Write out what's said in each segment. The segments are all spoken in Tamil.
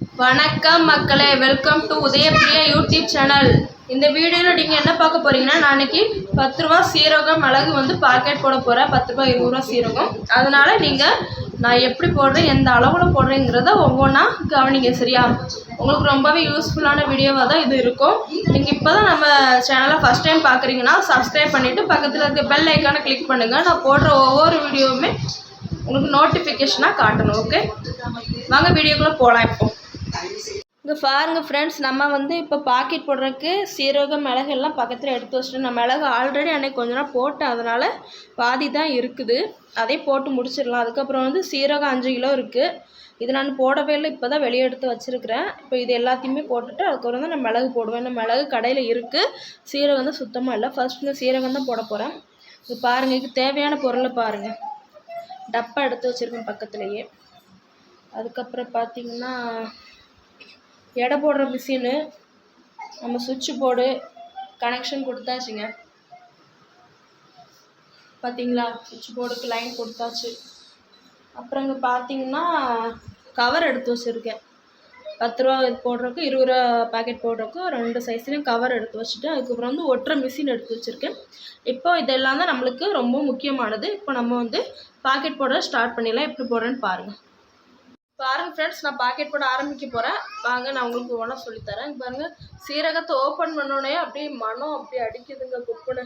வணக்கம் மக்களே welcome to Udhayapriya YouTube channel இந்த வீடியோவில் நீங்கள் என்ன பார்க்க போகிறீங்கன்னா நாளைக்கு பத்து ரூபா சீரகம் மிளகு வந்து பாக்கெட் போட போகிறேன் பத்து ரூபா இருபது ரூபா சீரகம். அதனால் நீங்கள் நான் எப்படி போடுறேன் எந்த அளவில் போடுறேங்கிறத ஒவ்வொன்றா கவனிங்க சரியா? உங்களுக்கு ரொம்பவே யூஸ்ஃபுல்லான வீடியோவாக தான் இது இருக்கும். நீங்கள் இப்போ தான் நம்ம சேனலை ஃபஸ்ட் டைம் பார்க்குறீங்கன்னா சப்ஸ்கிரைப் பண்ணிவிட்டு பக்கத்தில் இருக்க பெல் ஐக்கானை கிளிக் பண்ணுங்கள் நான் போடுற ஒவ்வொரு வீடியோவுமே உங்களுக்கு நோட்டிஃபிகேஷனாக காட்டணும் ஓகே வாங்க வீடியோக்குள்ளே போகலாம் இப்போ. இங்கே பாருங்க ஃப்ரெண்ட்ஸ் நம்ம வந்து இப்போ பாக்கெட் போடுறதுக்கு சீரகம் மிளகு எல்லாம் பக்கத்தில் எடுத்து வச்சுட்டு நான் மிளகு ஆல்ரெடி அன்னைக்கு கொஞ்ச நாள் போட்டேன். அதனால் பாதி தான் இருக்குது. அதே போட்டு முடிச்சிடலாம். அதுக்கப்புறம் வந்து சீரகம் அஞ்சு கிலோ இருக்குது இது நான் போடவே இல்லை. இப்போ தான் வெளியே எடுத்து வச்சுருக்கிறேன். இப்போ இது எல்லாத்தையுமே போட்டுட்டு அதுக்கப்புறம் தான் நான் மிளகு போடுவேன். நான் மிளகு கடையில் இருக்குது சீரகம் தான் சுத்தமாக இல்லை. ஃபர்ஸ்ட் இந்த சீரகம் தான் போட போகிறேன் இது பாருங்கள் இதுக்கு தேவையான பொருளை பாருங்கள் டப்பா எடுத்து வச்சுருக்கேன் பக்கத்துலேயே. அதுக்கப்புறம் பார்த்தீங்கன்னா எடை போடுற மிஷினு நம்ம சுவிட்சு போர்டு கனெக்ஷன் கொடுத்தாச்சுங்க. பார்த்தீங்களா சுவிட்ச் போர்டுக்கு லைன் கொடுத்தாச்சு. அப்புறம் இங்கே பார்த்தீங்கன்னா கவர் எடுத்து வச்சுருக்கேன். பத்து ரூபா போடுறதுக்கு இருபது ரூபா பாக்கெட் போடுறதுக்கு ரெண்டு சைஸ்லேயும் கவர் எடுத்து வச்சுட்டு அதுக்கப்புறம் வந்து ஒட்டுற மிஷின் எடுத்து வச்சுருக்கேன். இப்போ இதெல்லாம் தான் நம்மளுக்கு ரொம்ப முக்கியமானது. இப்போ நம்ம வந்து பாக்கெட் போட ஸ்டார்ட் பண்ணிடலாம். எப்படி போடுறேன்னு பாருங்கள் பாருங்கள் ஃப்ரெண்ட்ஸ் நான் பாக்கெட் போட ஆரம்பிக்க போகிறேன் வாங்க நான் உங்களுக்கு ஒன்றா சொல்லித்தரேன் பாருங்கள் சீரகத்தை ஓப்பன் பண்ணோடனே அப்படியே மனம் அப்படியே அடிக்குதுங்க குப்புன்னு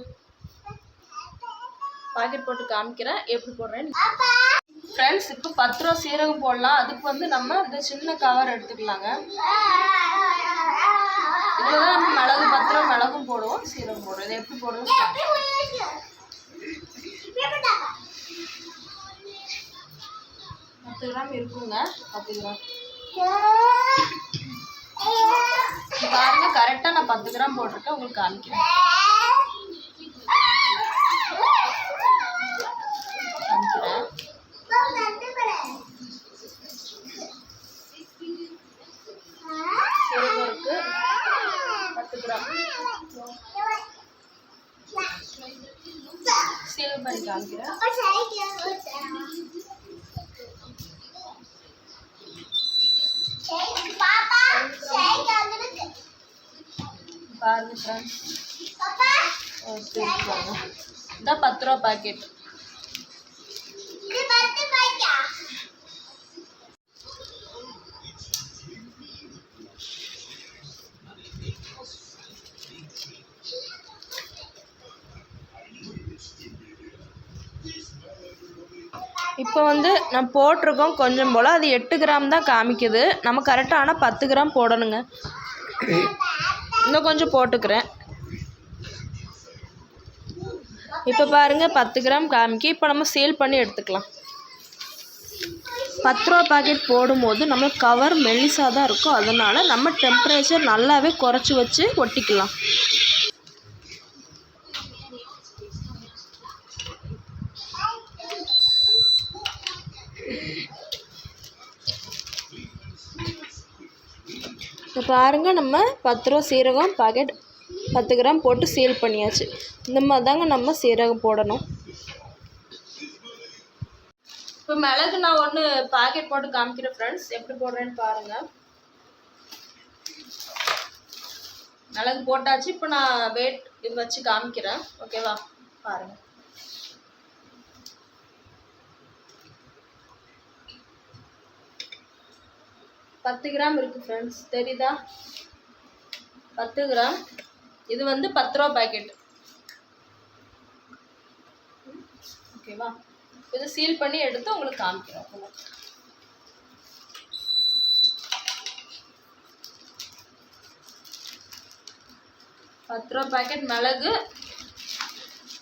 பாக்கெட் போட்டு காமிக்கிறேன். எப்படி போடுறேன் ஃப்ரெண்ட்ஸ் இப்போ பத்து ரூபா சீரகம் போடலாம். அதுக்கு வந்து நம்ம இந்த சின்ன கவர் எடுத்துக்கலாங்க. இதில் தான் நம்ம மிளகு பத்து ரூபா மிளகும் போடுவோம். சீரகம் போடுவோம். இதை எப்படி போடுவோம் பத்து கிராம் இருக்குங்க. பத்து கிராம். பாருங்க கரெக்டாக நான் பத்து கிராம் போட்டிருக்கேன். உங்களுக்கு காமிக்கிறேன். காமிக்கிறேன் பத்து கிராம் சீரகம் பண்ணி காமிக்கிறேன் பாருங்க ஃப்ரெண்ட்ஸ் இதான் பத்து ரூபா பாக்கெட் இப்போ வந்து நான் போட்டிருக்கோம் கொஞ்சம் போல். அது எட்டு கிராம் தான் காமிக்குது. நம்ம கரெக்டாக ஆனால் பத்து கிராம் போடணுங்க. இன்னும் கொஞ்சம் போட்டுக்கிறேன். இப்போ பாருங்கள் பத்து கிராம் காமிக்கி. இப்போ நம்ம சேல் பண்ணி எடுத்துக்கலாம். பத்து ரூபா பாக்கெட் போடும்போது நம்ம கவர் மெல்லிசாக தான் இருக்கும். அதனால் நம்ம டெம்பரேச்சர் நல்லாவே குறைச்சி வச்சு ஒட்டிக்கலாம். பாருங்கள் நம்ம பத்து ரூபா சீரகம் பாக்கெட் பத்து கிராம் போட்டு சீல் பண்ணியாச்சு. இந்த மாதிரி தாங்க நம்ம சீரகம் போடணும். இப்போ மிளகு நான் ஒன்று பாக்கெட் போட்டு காமிக்கிறேன் ஃப்ரெண்ட்ஸ் எப்படி போடுறேன்னு பாருங்கள் மிளகு போட்டாச்சு. இப்போ நான் வெயிட் இது வச்சு காமிக்கிறேன். ஓகேவா பாருங்கள் பத்து கிராம் இருக்குது ஃப்ரெண்ட்ஸ் தெரியுதா? பத்து கிராம். இது வந்து பத்து ரூபா பாக்கெட் ஓகேவா இது சீல் பண்ணி எடுத்து உங்களுக்கு காமிக்கிறோம். பத்து ரூபா பாக்கெட் மிளகு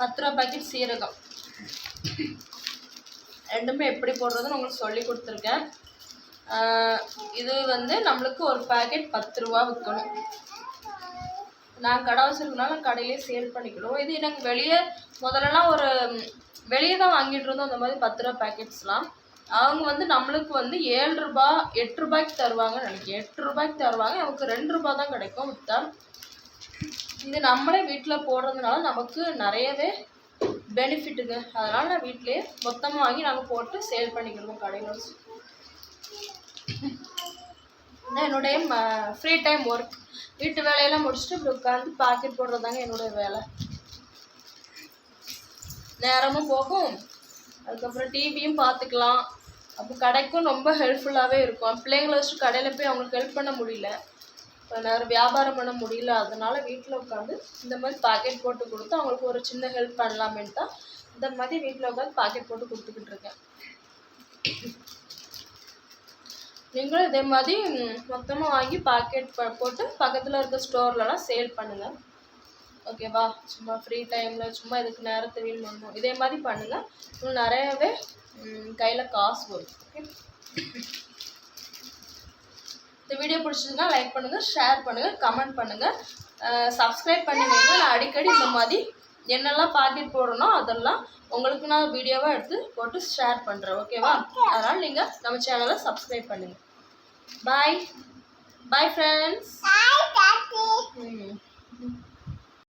பத்து ரூபா பாக்கெட் சீரகம். ரெண்டுமே எப்படி போடுறதுன்னு உங்களுக்கு சொல்லி கொடுத்துருக்கேன். இது வந்து நம்மளுக்கு ஒரு பாக்கெட் பத்து ரூபா விற்கணும் நான் கடை வச்சுருக்கனால கடையிலே சேல் பண்ணிக்கிடுவோம் இது எனக்கு வெளியே முதல்லலாம் ஒரு வெளியே தான் வாங்கிட்டு இருந்தோம் அந்த மாதிரி பத்து ரூபா பேக்கெட்ஸ்லாம் அவங்க வந்து நம்மளுக்கு வந்து ஏழு ரூபா எட்டு ரூபாய்க்கு தருவாங்கன்னு நினைக்கிறேன். எட்டு ரூபாய்க்கு தருவாங்க. நமக்கு ரெண்டு ரூபா தான் கிடைக்கும் விற்றா இது நம்மளே வீட்டில் போடுறதுனால நமக்கு நிறையவே பெனிஃபிட்டுங்க அதனால் நான் வீட்டிலேயே மொத்தமாக வாங்கி நாங்கள் போட்டு சேல் பண்ணிக்கிடுவோம் கடையில். வச்சு இந்த என்னுடைய ஃப்ரீ டைம் ஒர்க் வீட்டு வேலையெல்லாம் முடிச்சுட்டு இப்படி உட்காந்து பாக்கெட் போடுறதாங்க என்னுடைய வேலை. நேரமும் போகும். அதுக்கப்புறம் டிவியும் பார்த்துக்கலாம். அப்போ கடைக்கும் ரொம்ப ஹெல்ப்ஃபுல்லாகவே இருக்கும். பிள்ளைங்களை வச்சு கடையில் போய் அவங்களுக்கு ஹெல்ப் பண்ண முடியல. இப்போ நேரம் வியாபாரம் பண்ண முடியல. அதனால் வீட்டில் உட்காந்து இந்த மாதிரி பாக்கெட் போட்டு கொடுத்து அவங்களுக்கு ஒரு சின்ன ஹெல்ப் பண்ணலாமேன்னு தான் இந்த மாதிரி வீட்டில் உட்காந்து பாக்கெட் போட்டு கொடுத்துக்கிட்டு இருக்கேன். நீங்களும் இதே மாதிரி மொத்தமாக வாங்கி பாக்கெட் போட்டு பக்கத்தில் இருக்க ஸ்டோர்லலாம் சேல் பண்ணுங்கள் ஓகேவா சும்மா ஃப்ரீ டைமில் சும்மா இதுக்கு நேரத்தை வீண் பண்ணணும் இதே மாதிரி பண்ணுங்கள் இன்னும் நிறையவே கையில் காசு வரும். ஓகே இந்த வீடியோ பிடிச்சிருந்தா லைக் பண்ணுங்கள் ஷேர் பண்ணுங்கள் கமெண்ட் பண்ணுங்கள் சப்ஸ்கிரைப் பண்ணி வைங்க. நான் அடிக்கடி இந்த மாதிரி என்னெல்லாம் பாக்கெட் போடணும் அதெல்லாம் உங்களுக்கு நான் வீடியோவாக எடுத்து போட்டு ஷேர் பண்ணுறேன் ஓகேவா அதனால் நீங்கள் நம்ம சேனலை சப்ஸ்கிரைப் பண்ணுங்கள் பாய் பாய் ஃப்ரெண்ட்ஸ் ம்.